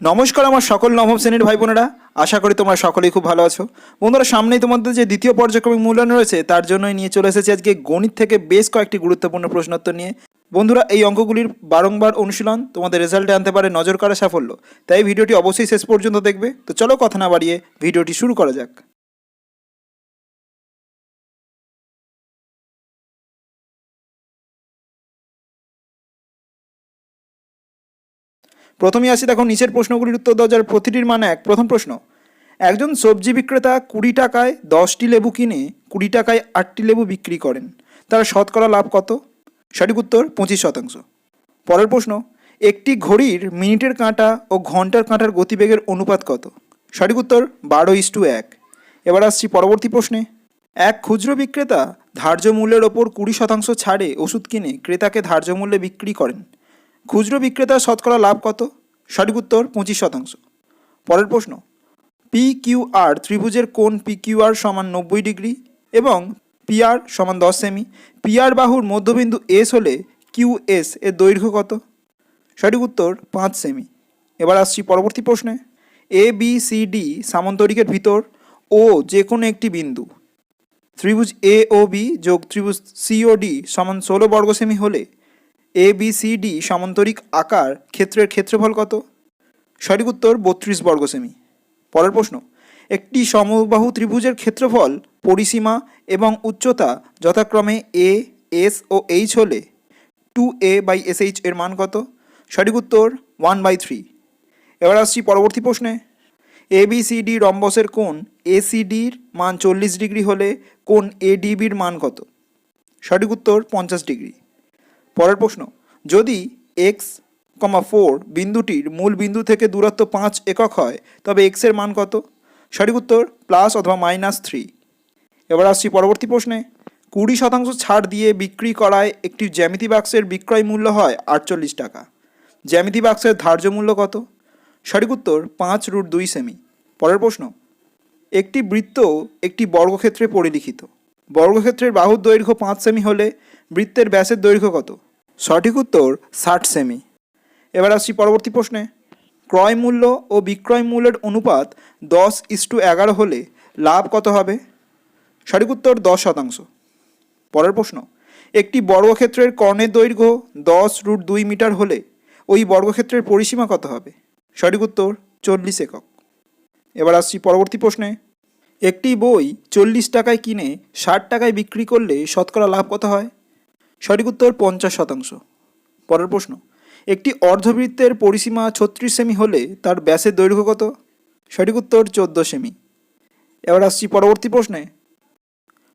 নমস্কার আমার সকল নবম শ্রেণির ভাই বোনেরা। আশা করি তোমরা সকলেই খুব ভালো আছো। বন্ধুরা, সামনেই তোমাদের যে দ্বিতীয় পর্যায়ক্রমিক মূল্যায়ন রয়েছে, তার জন্যই নিয়ে চলে এসেছি আজকে গণিত থেকে বেশ কয়েকটি গুরুত্বপূর্ণ প্রশ্নোত্তর নিয়ে। বন্ধুরা, এই অঙ্কগুলির বারংবার অনুশীলন তোমাদের রেজাল্টে আনতে পারে নজর কাড়া সাফল্য। তাই ভিডিওটি অবশ্যই শেষ পর্যন্ত দেখবে। তো চলো কথা না বাড়িয়ে ভিডিওটি শুরু করা যাক। প্রথমে আসি দেখো, নিচের প্রশ্নগুলির উত্তর দেওয়া যার প্রতিটির মানে এক। প্রথম প্রশ্ন, একজন সবজি বিক্রেতা কুড়ি টাকায় দশটি লেবু কিনে কুড়ি টাকায় আটটি লেবু বিক্রি করেন। তার শতকরা লাভ কত? সঠিক উত্তর, পঁচিশ শতাংশ। পরের প্রশ্ন, একটি ঘড়ির মিনিটের কাঁটা ও ঘণ্টার কাঁটার গতিবেগের অনুপাত কত? সঠিক উত্তর, বারো ইস টু এক। এবার আসছি পরবর্তী প্রশ্নে, এক খুচরো বিক্রেতা ধার্য মূল্যের ওপর কুড়ি শতাংশ ছাড়ে ওষুধ কিনে ক্রেতাকে ধার্য মূল্যে বিক্রি করেন। খুচরো বিক্রেতার শতকরা লাভ কত? সঠিক উত্তর পঁচিশ শতাংশ। পরের প্রশ্ন পি কিউ আর ত্রিভুজের কোণ পি কিউ আর সমান নব্বই ডিগ্রি এবং পি আর সমান দশ সেমি। পি আর বাহুর মধ্যবিন্দু এস হলে কিউ এস এর দৈর্ঘ্য কত? সঠিক উত্তর পাঁচ সেমি। এবার আসছি পরবর্তী প্রশ্নে। এ বি সি ডি সামন্তরিকের ভিতর ও যে কোনো একটি বিন্দু। ত্রিভুজ এ ও বি যোগ ত্রিভুজ সি ও ডি সমান ষোলো বর্গ সেমি হলে এ বি সি সামান্তরিক আকার ক্ষেত্রের ক্ষেত্রফল কত? সঠিক উত্তর বত্রিশ বর্গ সেমি। পরের প্রশ্ন, একটি সমবাহু ত্রিভুজের ক্ষেত্রফল পরিসীমা এবং উচ্চতা যথাক্রমে এ এস ও এইচ হলে two A by S H এর মান কত? সঠিক উত্তর ওয়ান বাই থ্রি এবার আসছি পরবর্তী প্রশ্নে। এ বি সি ডি রম্বসের কোণ এ সি ডির মান চল্লিশ ডিগ্রি হলে কোণ এ ডিবির মান কত? সঠিক উত্তর পঞ্চাশ ডিগ্রি। পরের প্রশ্ন, যদি এক্স কমা ফোর বিন্দুটির মূল বিন্দু থেকে দূরত্ব পাঁচ একক হয়, তবে এক্সের মান কত? সঠিক উত্তর প্লাস অথবা মাইনাস থ্রি এবার আসছি পরবর্তী প্রশ্নে। কুড়ি শতাংশ ছাড় দিয়ে বিক্রি করায় একটি জ্যামিতি বাক্সের বিক্রয় মূল্য হয় আটচল্লিশ টাকা। জ্যামিতি বাক্সের ধার্য মূল্য কত? সঠিক উত্তর, পাঁচ রুট দুই সেমি পরের প্রশ্ন, একটি বৃত্ত একটি বর্গক্ষেত্রে পরিলিখিত। বর্গক্ষেত্রের বাহুর দৈর্ঘ্য পাঁচ সেমি হলে বৃত্তের ব্যাসের দৈর্ঘ্য কত? সঠিক উত্তর ষাট সেমি। এবার আসছি পরবর্তী প্রশ্নে। ক্রয় মূল্য ও বিক্রয় মূল্যের অনুপাত দশ ইস্টু এগারো হলে লাভ কত হবে? সঠিক উত্তর দশ শতাংশ। পরের প্রশ্ন, একটি বর্গক্ষেত্রের কর্ণের দৈর্ঘ্য দশ রুট দুই মিটার হলে ওই বর্গক্ষেত্রের পরিসীমা কত হবে? সঠিক উত্তর চল্লিশ একক। এবার আসছি পরবর্তী প্রশ্নে, একটি বই চল্লিশ টাকায় কিনে ষাট টাকায় বিক্রি করলে শতকরা লাভ কত হয়? সঠিক উত্তর পঞ্চাশ শতাংশ। পরের প্রশ্ন, একটি অর্ধবৃত্তের পরিসীমা ছত্রিশ সেমি হলে তার ব্যাসের দৈর্ঘ্য কত? সঠিক উত্তর চোদ্দ সেমি। এবার আসছি পরবর্তী প্রশ্নে।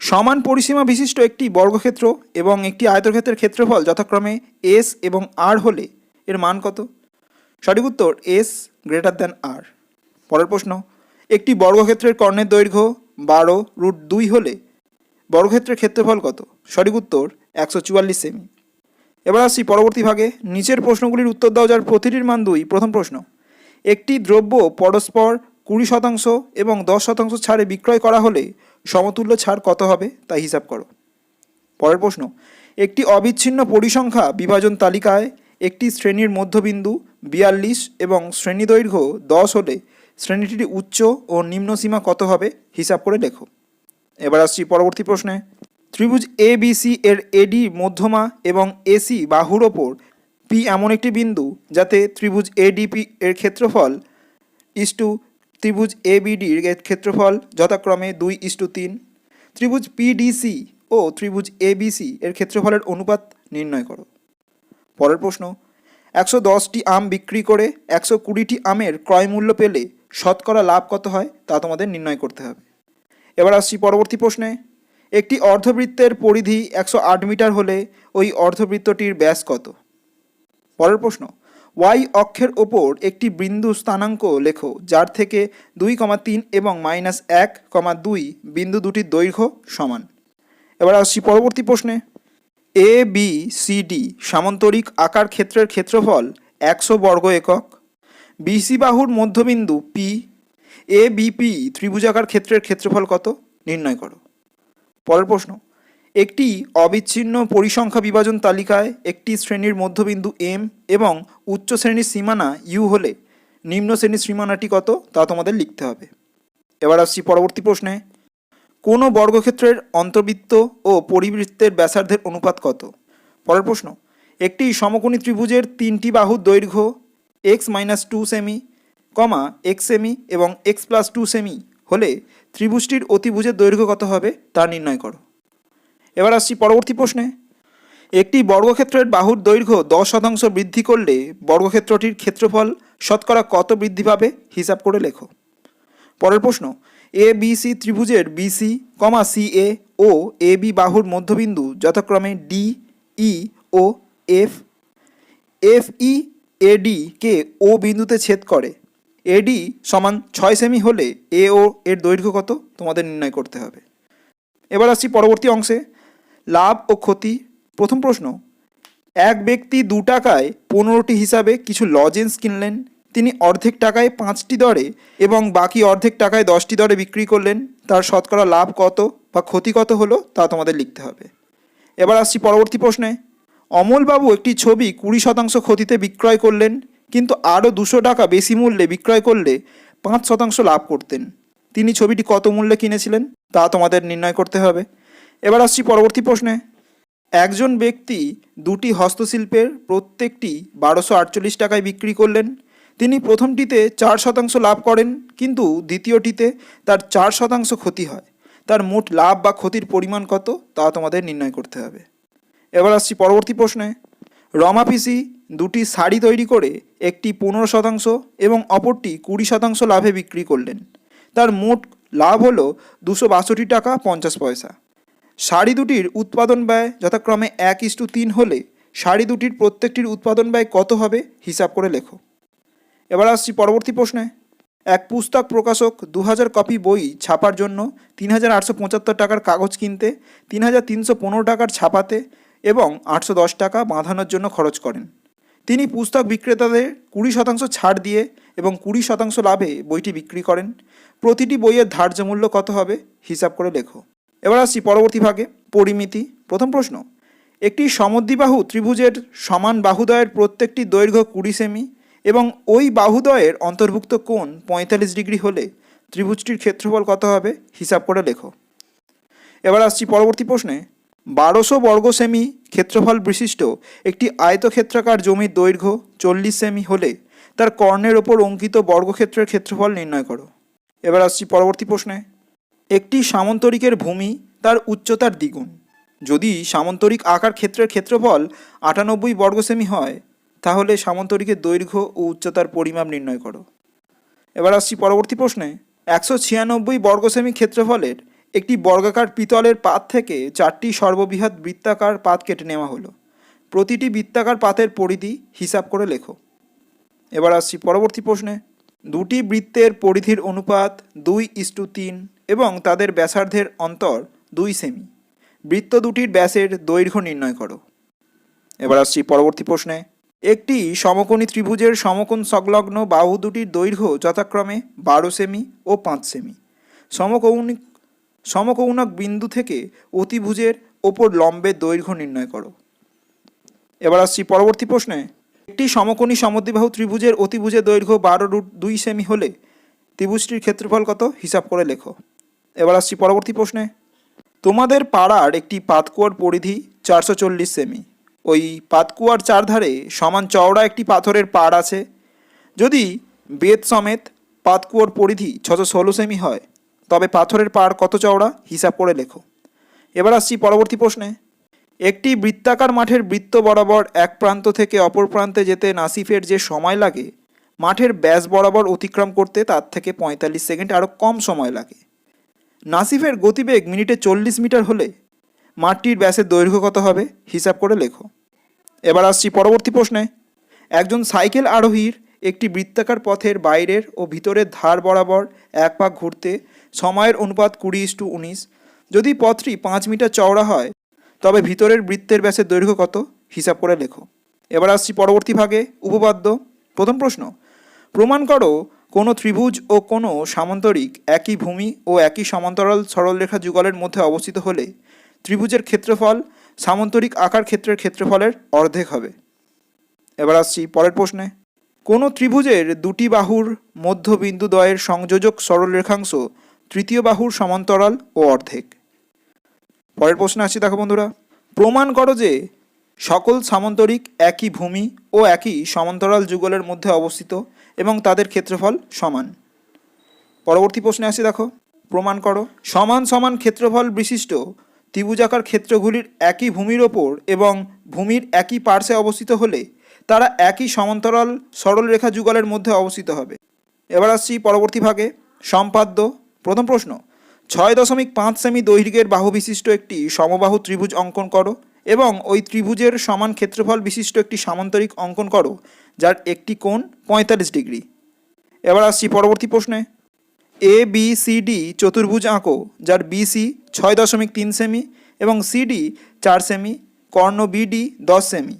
সমান পরিসীমা বিশিষ্ট একটি বর্গক্ষেত্র এবং একটি আয়তক্ষেত্রের ক্ষেত্রফল যথাক্রমে এস এবং আর হলে এর মান কত? সঠিক উত্তর এস গ্রেটার দ্যান আর। পরের প্রশ্ন, একটি বর্গক্ষেত্রের কর্ণের দৈর্ঘ্য বারো রুট দুই হলে বর্গক্ষেত্রের ক্ষেত্রফল কত? সঠিক উত্তর একশো চুয়াল্লিশ সেমি। এবার আসছি পরবর্তী ভাগে। নিচের প্রশ্নগুলির উত্তর দাও, যার প্রতিটির মান দুই। প্রথম প্রশ্ন, একটি দ্রব্য পরস্পর কুড়ি শতাংশ এবং দশ শতাংশ ছাড়ে বিক্রয় করা হলে সমতুল্য ছাড় কত হবে, তা হিসাব করো। পরের প্রশ্ন, একটি অবিচ্ছিন্ন পরিসংখ্যা বিভাজন তালিকায় একটি শ্রেণির মধ্যবিন্দু বিয়াল্লিশ এবং শ্রেণি দৈর্ঘ্য দশ হলে শ্রেণীটির উচ্চ ও নিম্ন সীমা কত হবে, হিসাব করে লেখো। এবার আসছি পরবর্তী প্রশ্নে ত্রিভুজ এ বি সি এর এডি মধ্যমা এবং এসি বাহুর ওপর। পি এমন একটি বিন্দু যাতে ত্রিভুজ এডিপি এর ক্ষেত্রফল ইস টু ত্রিভুজ এবিডির ক্ষেত্রফল যথাক্রমে দুই ইস টু তিন। ত্রিভুজ পিডিসি ও ত্রিভুজ এবিসি এর ক্ষেত্রফলের অনুপাত নির্ণয় করো। পরের প্রশ্ন, একশো দশটি আম বিক্রি করে একশো কুড়িটি আমের ক্রয় মূল্য পেলে শতকরা লাভ কত হয় তা তোমাদের নির্ণয় করতে হবে। এবার আসছি পরবর্তী প্রশ্নে। একটি অর্ধবৃত্তের পরিধি একশো আট মিটার হলে ওই অর্ধবৃত্তটির ব্যাস কত? পরের প্রশ্ন, ওয়াই অক্ষের ওপর একটি বিন্দু স্থানাঙ্ক লেখো, যার থেকে দুই কমা তিন এবং মাইনাস এক কমা দুই বিন্দু দুটির দৈর্ঘ্য সমান। এবার আসছি পরবর্তী প্রশ্নে। এ, বি, সি, ডি সামান্তরিক আকার ক্ষেত্রের ক্ষেত্রফল একশো বর্গ একক। বিসি বাহুর মধ্যবিন্দু পি। এ বিপি ত্রিভুজাকার ক্ষেত্রের ক্ষেত্রফল কত? নির্ণয় করো। পরের প্রশ্ন, একটি অবিচ্ছিন্ন পরিসংখ্যা বিভাজন তালিকায় একটি শ্রেণির মধ্যবিন্দু এম এবং উচ্চ শ্রেণির সীমানা ইউ হলে নিম্ন শ্রেণির সীমানাটি কত তা তোমাদের লিখতে হবে। এবার আসছি পরবর্তী প্রশ্নে, কোনো বর্গক্ষেত্রের অন্তর্বৃত্ত ও পরিবৃত্তের ব্যাসার্ধের অনুপাত কত? পরের প্রশ্ন, একটি সমকোণী ত্রিভুজের তিনটি বাহুর দৈর্ঘ্য এক্স মাইনাস টু সেমি, কমা এক্স সেমি এবং এক্স প্লাস টু সেমি হলে ত্রিভুজটির অতিভুজের দৈর্ঘ্য কত হবে তা নির্ণয় করো। এবার আসছি পরবর্তী প্রশ্নে। একটি বর্গক্ষেত্রের বাহুর দৈর্ঘ্য দশ শতাংশ বৃদ্ধি করলে বর্গক্ষেত্রটির ক্ষেত্রফল শতকরা কত বৃদ্ধি পাবে হিসাব করে লেখো। পরের প্রশ্ন, এ, বি, সি ত্রিভুজের বিসি কমা, সি, এ ও এ, বি বাহুর মধ্যবিন্দু যথাক্রমে ডি, ই ও এফ। এফ, ই এডি কে ও বিন্দুতে ছেদ করে। এডি সমান ছয় সেমি হলে এ ও এর দৈর্ঘ্য কত? তোমাদের নির্ণয় করতে হবে। এবার আসছি পরবর্তী অংশে। লাভ ও ক্ষতি। প্রথম প্রশ্ন, এক ব্যক্তি দু টাকায় পনেরোটি হিসাবে কিছু লজেন্স কিনলেন। তিনি অর্ধেক টাকায় পাঁচটি দরে এবং বাকি অর্ধেক টাকায় দশটি দরে বিক্রি করলেন। তার শতকরা লাভ কত বা ক্ষতি কত হলো তা তোমাদের লিখতে হবে। এবার আসছি পরবর্তী প্রশ্নে, অমলবাবু একটি ছবি কুড়ি শতাংশ ক্ষতিতে বিক্রয় করলেন। কিন্তু আরও দুশো টাকা বেশি মূল্যে বিক্রয় করলে পাঁচ শতাংশ লাভ করতেন। তিনি ছবিটি কত মূল্যে কিনেছিলেন তা তোমাদের নির্ণয় করতে হবে। এবার আসছি পরবর্তী প্রশ্নে। একজন ব্যক্তি দুটি হস্তশিল্পের প্রত্যেকটি বারোশো আটচল্লিশ টাকায় বিক্রি করলেন। তিনি প্রথমটিতে চার শতাংশ লাভ করেন, কিন্তু দ্বিতীয়টিতে তার চার শতাংশ ক্ষতি হয়। তার মোট লাভ বা ক্ষতির পরিমাণ কত তা তোমাদের নির্ণয় করতে হবে। এবার আসছি পরবর্তী প্রশ্নে। রমা পিসি দুটি শাড়ি তৈরি করে একটি পনেরো শতাংশ এবং অপরটি কুড়ি শতাংশ লাভে বিক্রি করলেন। তার মোট লাভ হলো দুশো বাষট্টি টাকা পঞ্চাশ পয়সা। শাড়ি দুটির উৎপাদন ব্যয় যথাক্রমে এক ইস্টু তিন হলে শাড়ি দুটির প্রত্যেকটির উৎপাদন ব্যয় কত হবে হিসাব করে লেখো। এবার আসছি পরবর্তী প্রশ্নে। এক পুস্তক প্রকাশক দু হাজার কপি বই ছাপার জন্য তিন হাজার আটশো পঁচাত্তর টাকার কাগজ কিনতে, তিন হাজার তিনশো পনেরো টাকার ছাপাতে এবং আটশো দশ টাকা বাঁধানোর জন্য খরচ করেন। তিনি পুস্তক বিক্রেতাদের কুড়ি শতাংশ ছাড় দিয়ে এবং কুড়ি শতাংশ লাভে বইটি বিক্রি করেন। প্রতিটি বইয়ের ধার্য মূল্য কত হবে? হিসাব করে লেখো। এবার আসছি পরবর্তী ভাগে, পরিমিতি। প্রথম প্রশ্ন, একটি সমদ্বিবাহু ত্রিভুজের সমান বাহুদয়ের প্রত্যেকটি দৈর্ঘ্য কুড়ি সেমি এবং ওই বাহুদয়ের অন্তর্ভুক্ত কোণ পঁয়তাল্লিশ ডিগ্রি হলে ত্রিভুজটির ক্ষেত্রফল কত হবে? হিসাব করে লেখো। এবার আসছি পরবর্তী প্রশ্নে, বারোশো বর্গ সেমি ক্ষেত্রফল বিশিষ্ট একটি আয়তক্ষেত্রাকার জমির দৈর্ঘ্য চল্লিশ সেমি হলে তার কর্ণের ওপর অঙ্কিত বর্গক্ষেত্রের ক্ষেত্রফল নির্ণয় করো। এবার আসছি পরবর্তী প্রশ্নে। একটি সামন্তরিকের ভূমি তার উচ্চতার দ্বিগুণ। যদি সামন্তরিক আকার ক্ষেত্রের ক্ষেত্রফল আটানব্বই বর্গ সেমি হয়, তাহলে সামন্তরিকের দৈর্ঘ্য ও উচ্চতার পরিমাপ নির্ণয় করো। এবার আসছি পরবর্তী প্রশ্নে। একশো ছিয়ানব্বই বর্গ সেমি ক্ষেত্রফলের একটি বর্গাকার পিতলের পাত থেকে চারটি সর্ববৃহৎ বৃত্তাকার পাত কেটে নেওয়া হলো। প্রতিটি বৃত্তাকার পাতের পরিধি হিসাব করে লেখো। এবার আসছি পরবর্তী প্রশ্নে। দুটি বৃত্তের পরিধির অনুপাত দুই ইস্টু তিন এবং তাদের ব্যাসার্ধের অন্তর দুই সেমি। বৃত্ত দুটির ব্যাসের দৈর্ঘ্য নির্ণয় করো। এবার আসছি পরবর্তী প্রশ্নে। একটি সমকোণী ত্রিভুজের সমকোণ সংলগ্ন বাহু দুটির দৈর্ঘ্য যথাক্রমে বারো সেমি ও পাঁচ সেমি। সমকৌণিক সমকৌণক বিন্দু থেকে অতিভুজের ওপর লম্বের দৈর্ঘ্য নির্ণয় করো। এবার আসছি পরবর্তী প্রশ্নে। একটি সমকোণী সমদ্বিবাহু ত্রিভুজের অতিভুজের দৈর্ঘ্য বারো রুট দুই সেমি হলে ত্রিভুজটির ক্ষেত্রফল কত? হিসাব করে লেখো। এবার আসছি পরবর্তী প্রশ্নে। তোমাদের পাড়ার একটি পাতকুয়ার পরিধি চারশো চল্লিশ সেমি। ওই পাতকুয়ার চারধারে সমান চওড়া একটি পাথরের পাড় আছে। যদি বেদ সমেত পাতকুয়োর পরিধি ছশো ষোলো সেমি হয় তবে পাথরের পাড় কত চওড়া? হিসাব করে লেখো। এবার আসছি পরবর্তী প্রশ্নে। একটি বৃত্তাকার মাঠের বৃত্ত বরাবর এক প্রান্ত থেকে অপর প্রান্তে যেতে নাসিফের যে সময় লাগে, মাঠের ব্যাস বরাবর অতিক্রম করতে তার থেকে পঁয়তাল্লিশ সেকেন্ড আরও কম সময় লাগে। নাসিফের গতিবেগ মিনিটে চল্লিশ মিটার হলে মাঠটির ব্যাসের দৈর্ঘ্য কত হবে? হিসাব করে লেখো। এবার আসছি পরবর্তী প্রশ্নে। একজন সাইকেল আরোহীর একটি বৃত্তাকার পথের বাইরের ও ভিতরের ধার বরাবর এক পাক ঘুরতে সময়ের অনুপাত কুড়ি ইস টু উনিশ। যদি পথটি পাঁচ মিটার চওড়া হয়, তবে ভিতরের বৃত্তের ব্যাসের দৈর্ঘ্য কত? হিসাব করে লেখো। এবার আসছি পরবর্তী ভাগে, উপপাদ্য। প্রথম প্রশ্ন, প্রমাণ করো কোনো ত্রিভুজ ও কোনো সামান্তরিক একই ভূমি ও একই সমান্তরাল সরলরেখা যুগলের মধ্যে অবস্থিত হলে ত্রিভুজের ক্ষেত্রফল সামান্তরিক আকার ক্ষেত্রের ক্ষেত্রফলের অর্ধেক হবে। এবার আসছি পরের প্রশ্নে, কোনো ত্রিভুজের দুটি বাহুর মধ্যবিন্দু দ্বয়ের সংযোজক সরলরেখাংশ তৃতীয় বাহুর সমান্তরাল ও অর্ধেক। পরের প্রশ্নে আসছি দেখো বন্ধুরা। প্রমাণ করো যে সকল সামান্তরিক একই ভূমি ও একই সমান্তরাল যুগলের মধ্যে অবস্থিত এবং তাদের ক্ষেত্রফল সমান। পরবর্তী প্রশ্নে আসি দেখো। প্রমাণ করো। সমান সমান ক্ষেত্রফল বিশিষ্ট ত্রিভুজাকার ক্ষেত্রগুলির একই ভূমির ওপর এবং ভূমির একই পার্শ্বে অবস্থিত হলে তারা একই সমান্তরাল সরলরেখা যুগলের মধ্যে অবস্থিত হবে। এবার আসছি পরবর্তী ভাগে। সম্পাদ্য প্রথম প্রশ্ন, ছয় দশমিক পাঁচ সেমি দৈর্ঘ্যের বাহু বিশিষ্ট একটি সমবাহু ত্রিভুজ অঙ্কন করো এবং ওই ত্রিভুজের সমান ক্ষেত্রফল বিশিষ্ট একটি সামান্তরিক অঙ্কন করো, যার একটি কোণ পঁয়তাল্লিশ ডিগ্রি। এবার আসছি পরবর্তী প্রশ্নে এ বি সি ডি চতুর্ভুজ আঁকো, যার বিসি ছয় দশমিক তিন সেমি এবং সিডি চার সেমি, কর্ণ বিডি দশ সেমি।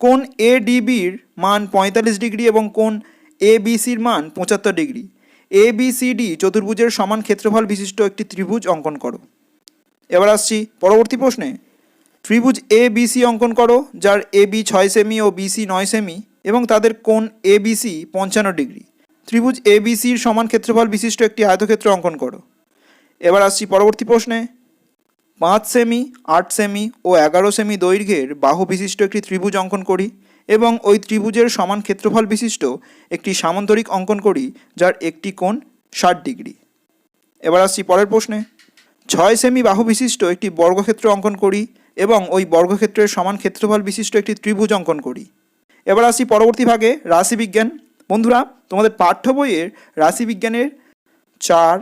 কোণ এ ডিবির মান পঁয়তাল্লিশ ডিগ্রি এবং কোণ এ বিসির মান পঁচাত্তর degree. A B C D চতুর্ভুজের সমান ক্ষেত্রফল বিশিষ্ট একটি ত্রিভুজ অঙ্কন করো। এবার আসছি পরবর্তী প্রশ্নে। ত্রিভুজ এ বিসি অঙ্কন করো, যার এ বি ছয় সেমি ও বিসি নয় সেমি এবং তাদের কোণ এ বিসি পঞ্চান্ন ডিগ্রি। ত্রিভুজ এ বিসির সমান ক্ষেত্রফল বিশিষ্ট একটি আয়তক্ষেত্র অঙ্কন করো। এবার আসছি পরবর্তী প্রশ্নে। পাঁচ সেমি, আট সেমি ও এগারো সেমি দৈর্ঘ্যের বাহু বিশিষ্ট একটি ত্রিভুজ অঙ্কন করি। এবং ওই ত্রিভুজের সমান ক্ষেত্রফল বিশিষ্ট একটি সামান্তরিক অঙ্কন করি, যার একটি কোণ ষাট ডিগ্রি। এবার আসছি পরের প্রশ্নে। ছয় সেমি বাহু বিশিষ্ট একটি বর্গক্ষেত্র অঙ্কন করি এবং ওই বর্গক্ষেত্রের সমান ক্ষেত্রফল বিশিষ্ট একটি ত্রিভুজ অঙ্কন করি। এবার আসি পরবর্তী ভাগে, রাশিবিজ্ঞান। বন্ধুরা, তোমাদের পাঠ্য বইয়ের রাশিবিজ্ঞানের চার,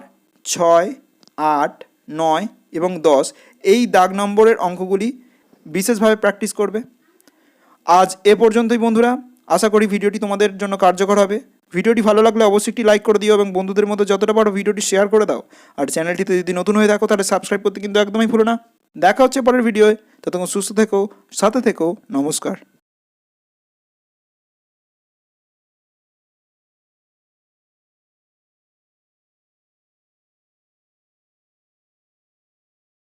ছয়, আট, নয় এবং দশ এই দাগ নম্বরের অঙ্কগুলি বিশেষভাবে প্র্যাকটিস করবে। আজ এ পর্যন্তই বন্ধুরা। আশা করি ভিডিওটি তোমাদের জন্য কার্যকর হবে। ভিডিওটি ভালো লাগলে অবশ্যই একটি লাইক করে দিও এবং বন্ধুদের মধ্যে যতটা পারো ভিডিওটি শেয়ার করে দাও। আর চ্যানেলটিতে যদি নতুন হয়ে থাকো, তাহলে সাবস্ক্রাইব করতে কিন্তু একদমই ভুলো না। দেখা হচ্ছে পরের ভিডিওয় ততক্ষণ সুস্থ থেকো, সাথে থেকো, নমস্কার।